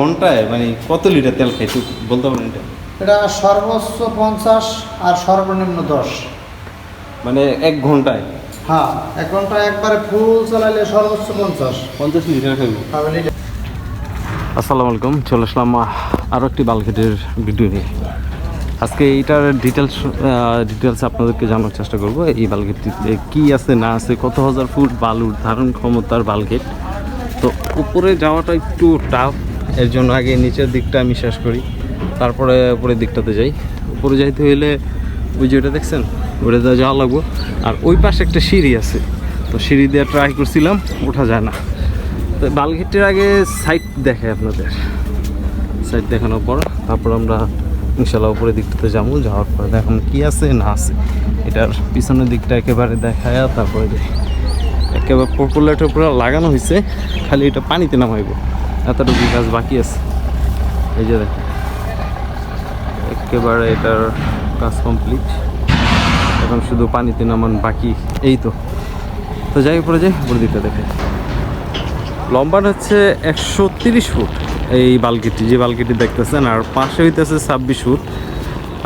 ঘন্টায় মানে কত লিটার তেল খাই একটু বলতে পারেন এটা? এটা সর্বোচ্চ পঞ্চাশ আর সর্বনিম্ন দশ। মানে এক ঘন্টায়? হ্যাঁ এক ঘন্টায় একবারে ফুল চালাইলে সর্বোচ্চ পঞ্চাশ। পঞ্চাশ লিটার খাইবো। আসসালামু আলাইকুম চলে আসলাম আরও একটি বালঘেটের ভিডিও নিয়ে। আজকে এইটার ডিটেলস ডিটেলস আপনাদেরকে জানার চেষ্টা করব এই বালঘেটটিতে কী আছে না আছে কত হাজার ফুট বালুর ধারণ ক্ষমতার বালঘেট। তো উপরে যাওয়াটা একটু টাফ এর জন্য আগে নিচের দিকটা আমি শেষ করি, তারপরে উপরের দিকটাতে যাই। উপরে যাইতে হইলে ওই যে ওটা দেখছেন? ওটা যাওয়া লাগবো। আর ওই পাশে একটা সিঁড়ি আছে। তো সিঁড়ি দিয়ে ট্রাই করছিলাম, ওঠা যায় না। তো বালঘেটের আগে সাইট দেখে আপনাদের। সাইট দেখানোর পর তারপর আমরা ইনশাল্লাহ উপরের দিকটাতে যাব, যাওয়ার পরে দেখাম কি আছে না আছে। এটার পিছনের দিকটা একেবারে দেখায় তারপরে একেবারে পপুলার টপুলার লাগানো হয়েছে খালি এটা পানিতে নামাইব। এতটুকু কাজ বাকি আছে। এই যে দেখেন। একেবারে এটার কাজ কমপ্লিট এখন শুধু পানিতে নামান বাকি, এই তো। তো যাই উপরে যাই দিকটা দেখে লম্বাটা হচ্ছে একশো তিরিশ ফুট, এই বালকিটি। যে বালকিটি দেখতেছেন, আর পাশে হইতেছে ছাব্বিশ ফুট।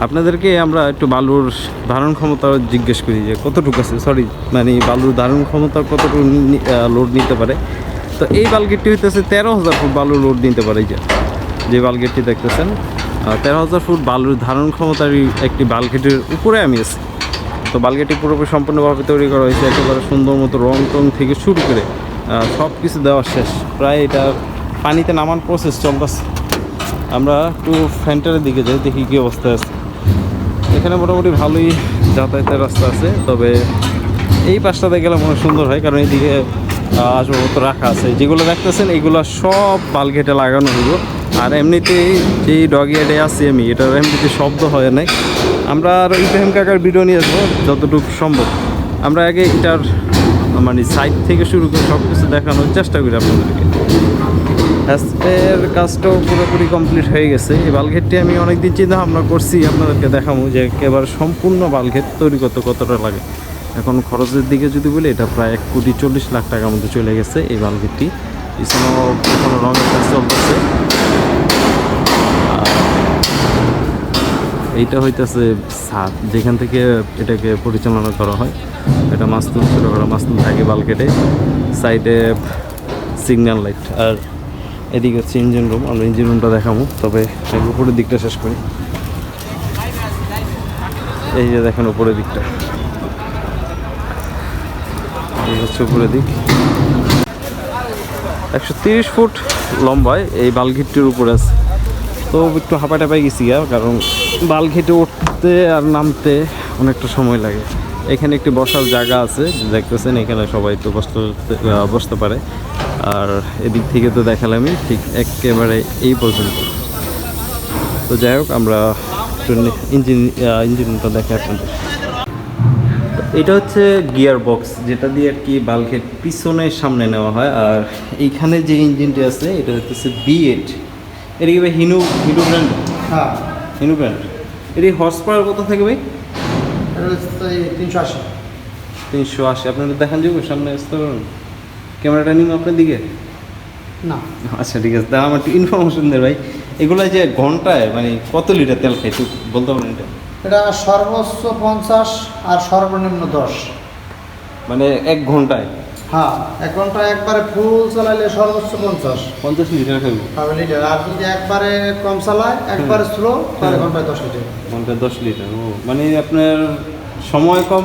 আপনাদেরকে আমরা একটু বালুর ধারণ ক্ষমতা জিজ্ঞেস করি যে কতটুকু আছে? সরি মানে বালুর ধারণ ক্ষমতা কতটুকু লোড নিতে পারে? তো এই বালগেটটি হইতেছে তেরো হাজার ফুট বালুর লোড নিতে পারে যে। যে বালগেটটি দেখতেছেন তেরো হাজার ফুট বালুর ধারণ ক্ষমতার একটি বালগেটের উপরে আমি আছি। তো বালগেটি পুরোপুরি সম্পূর্ণভাবে তৈরি করা হয়েছে, একেবারে সুন্দর মতো রং টং থেকে শুরু করে সব কিছু দেওয়া শেষ। প্রায় এটা পানিতে নামান প্রসেস চলতেছে। আমরা একটু ফ্যান্টারের দিকে যাই, দেখি কী অবস্থা আছে। এখানে মোটামুটি ভালোই যাতায়াতের রাস্তা আছে, তবে এই পাশটাতে গেলে মনে সুন্দর হয়, কারণ এইদিকে আসবাবপত্র রাখা আছে। যেগুলো দেখতেছেন এইগুলো সব বালঘেটে লাগানো হইব। আর এমনিতেই যেই ডগি এডে আছি আমি, এটার এমনিতে শব্দ হয় নাই। আমরা আর ইব্রাহিম কাকার ভিডিও নিয়ে আসব, যতটুকু সম্ভব। আমরা আগে এটার মানে সাইড থেকে শুরু করে সব কিছু দেখানোর চেষ্টা করি আপনাদেরকে। এর কাজটাও পুরোপুরি কমপ্লিট হয়ে গেছে। এই বালঘেটটি আমি অনেকদিন চিন্তা ভাবনা করছি আপনাদেরকে দেখাবো যে একেবারে সম্পূর্ণ বালঘেট তৈরি করতে কতটা লাগে। এখন খরচের দিকে যদি বলি, এটা প্রায় এক কোটি চল্লিশ লাখ টাকার মধ্যে চলে গেছে এই পিছনেও এখনও রঙের কাজ চলতেছে। এইটা হইতেছে ছাদ, যেখান থেকে এটাকে পরিচালনা করা হয়। এটা মাস্তুল ছোটো করা মাস্তুল থাকে বালকেটে সাইডে সিগন্যাল লাইট আর এদিকে হচ্ছে ইঞ্জিন রুম আমরা ইঞ্জিন রুমটা দেখাবো, তবে উপরের দিকটা শেষ করি। এই যে দেখেন উপরের দিকটা। এই হচ্ছে উপরের দিক। একশো তিরিশ ফুট লম্বায় এই বালঘিটটির উপরে আছে। তো একটু হাঁপাই টাপাই গেছি কারণ বাল ঘেটে উঠতে আর নামতে অনেকটা সময় লাগে। এখানে একটি বসার জায়গা আছে, দেখতেছেন, এখানে সবাই তো বসতে বসতে পারে। আর এদিক থেকে তো দেখালামই, ঠিক একেবারে এই পর্যন্ত। তো যাই হোক, আমরা ইঞ্জিন ইঞ্জিনটা দেখে আপনাদের। এটা হচ্ছে গিয়ার বক্স যেটা দিয়ে আর কি বাল্কের পিছনে সামনে নেওয়া হয়। আর এইখানে যে ইঞ্জিনটি আছে এটা হচ্ছে বি এইট এটা কি ভাই হিনু হিনু ব্র্যান্ড হ্যাঁ। হিনু ব্র্যান্ড এটি হর্স পাওয়ার কত থাকে ভাই? তিনশো আশি। তিনশো আশি। আপনাদের দেখান যাব সামনে আসতে পারবেন? ক্যামেরাটা নিন আপনার দিকে? না। আচ্ছা ঠিক আছে। তা আমার একটু ইনফরমেশন দেয় ভাই। এগুলো যে ঘন্টায় মানে কত লিটার তেল খাই একটু বলতে পারেন এটা? এটা সর্বোচ্চ পঞ্চাশ আর সর্বনিম্ন দশ। মানে এক ঘন্টায়? হ্যাঁ এক ঘন্টায় একবারে ফুল চালাইলে সর্বোচ্চ পঞ্চাশ। পঞ্চাশ লিটার খাইব তাহলে লিটার আর যদি একবারে কম চালায় একবারে স্লো তাহলে ঘন্টায় দশ লিটার। ঘন্টায় দশ লিটার ও। মানে আপনার সময় কম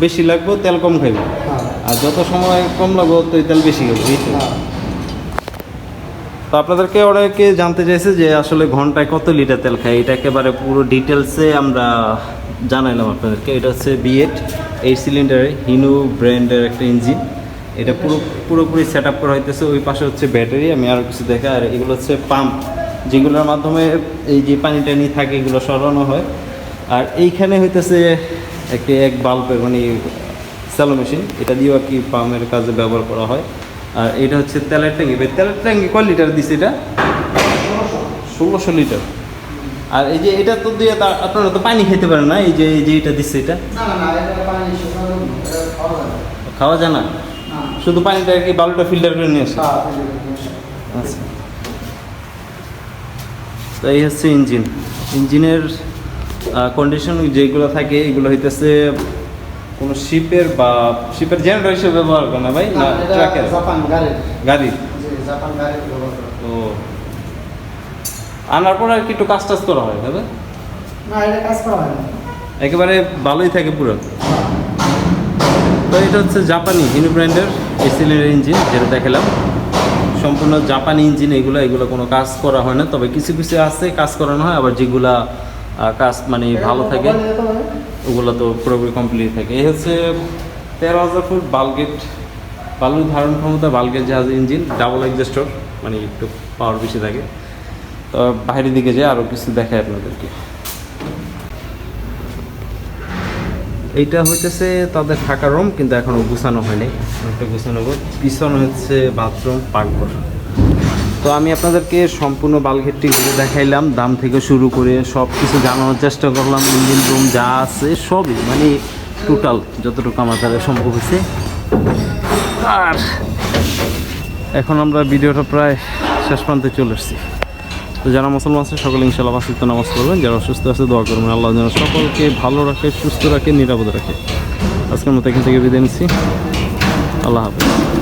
বেশি লাগবে তেল কম খাইব। হ্যাঁ। আর যত সময় কম লাগবে তত তেল বেশি খাইব এই তো? তো আপনাদেরকে অনেকে জানতে চাইছে যে আসলে ঘন্টায় কত লিটার তেল খায়? এটা একেবারে পুরো ডিটেলসে আমরা জানাইলাম আপনাদেরকে। এটা হচ্ছে বিএড এইট সিলিন্ডারে হিনু ব্র্যান্ডের একটা ইঞ্জিন এটা পুরো, পুরোপুরি সেট আপ করা হইতেছে। ওই পাশে হচ্ছে ব্যাটারি আমি আরও কিছু দেখা আর এগুলো হচ্ছে পাম্প যেগুলোর মাধ্যমে এই যে পানি টানি থাকে, এগুলো সরানো হয়। আর এইখানে হইতেছে একটি এক বাল্বের মানে স্যালো মেশিন এটা দিয়েও আর কি পাম্পের কাজে ব্যবহার করা হয়। আর এটা হচ্ছে তেলের ট্যাঙ্কি ভাই তেলের ট্যাঙ্কি কয় লিটার দিছে এটা? ষোলোশো লিটার। আর এই যে এটা তো দিয়ে তা- আপনারা তো পানি খেতে পারেন না এই যে এই যে এটা দিচ্ছে এটা? না না না এটা পানি শুকানো এটা খাওয়া যায় না। শুধু পানিটা আর কি বালুটা ফিল্টার করে নিয়ে আসে? হ্যাঁ, আচ্ছা। তো এই হচ্ছে ইঞ্জিন। ইঞ্জিনের কন্ডিশন যেগুলো থাকে এগুলো হইতেছে কোনো শিপের বা শিপের জেনারেটর হিসেবে ব্যবহার করে না ভাই? না ট্রাকের করা। ও। আনার পর আর কি একটু কাজ টাজ করা হয় তবে না? এটা কাজ করা না। একেবারে ভালোই থাকে পুরো। তো এটা হচ্ছে জাপানি হিনু ব্র্যান্ডের এসিলের ইঞ্জিন যেটা দেখালাম। সম্পূর্ণ জাপানি ইঞ্জিন এগুলো এগুলো কোনো কাজ করা হয় না। তবে কিছু কিছু আছে কাজ করানো হয় আবার যেগুলা কাজ মানে ভালো থাকে? ওগুলো তো পুরোপুরি কমপ্লিট থাকে। এই হচ্ছে তেরো হাজার ফুট বালগেট বালুর ধারণ ক্ষমতা বালগেট জাহাজ ইঞ্জিন ডাবল এক্সস্টর মানে একটু পাওয়ার বেশি থাকে। তো বাইরের দিকে যায় আরও কিছু দেখায় আপনাদেরকে। এইটা হইতেছে তাদের থাকার রুম কিন্তু এখনও গুছানো হয়নি। একটা গুছানো পিছনে হচ্ছে বাথরুম পাকঘর তো আমি আপনাদেরকে সম্পূর্ণ বালঘেটটি ঘুরে দেখাইলাম, দাম থেকে শুরু করে সব কিছু জানানোর চেষ্টা করলাম, ইঞ্জিন রুম যা আছে সবই মানে টোটাল যতটুকু আমার দ্বারা সম্ভব হয়েছে। আর এখন আমরা ভিডিওটা প্রায় শেষ প্রান্তে চলে এসেছি। তো যারা মুসলমান আছে, সকলে ইনশাল্লাহ বাসিত্ব নামাজ পড়বেন। যারা অসুস্থ আছে, দোয়া করবেন। আল্লাহ যেন সকলকে ভালো রাখে, সুস্থ রাখে, নিরাপদ রাখে। আজকের মতো এখান থেকে বিদায় নিচ্ছি। আল্লাহ হাফিজ।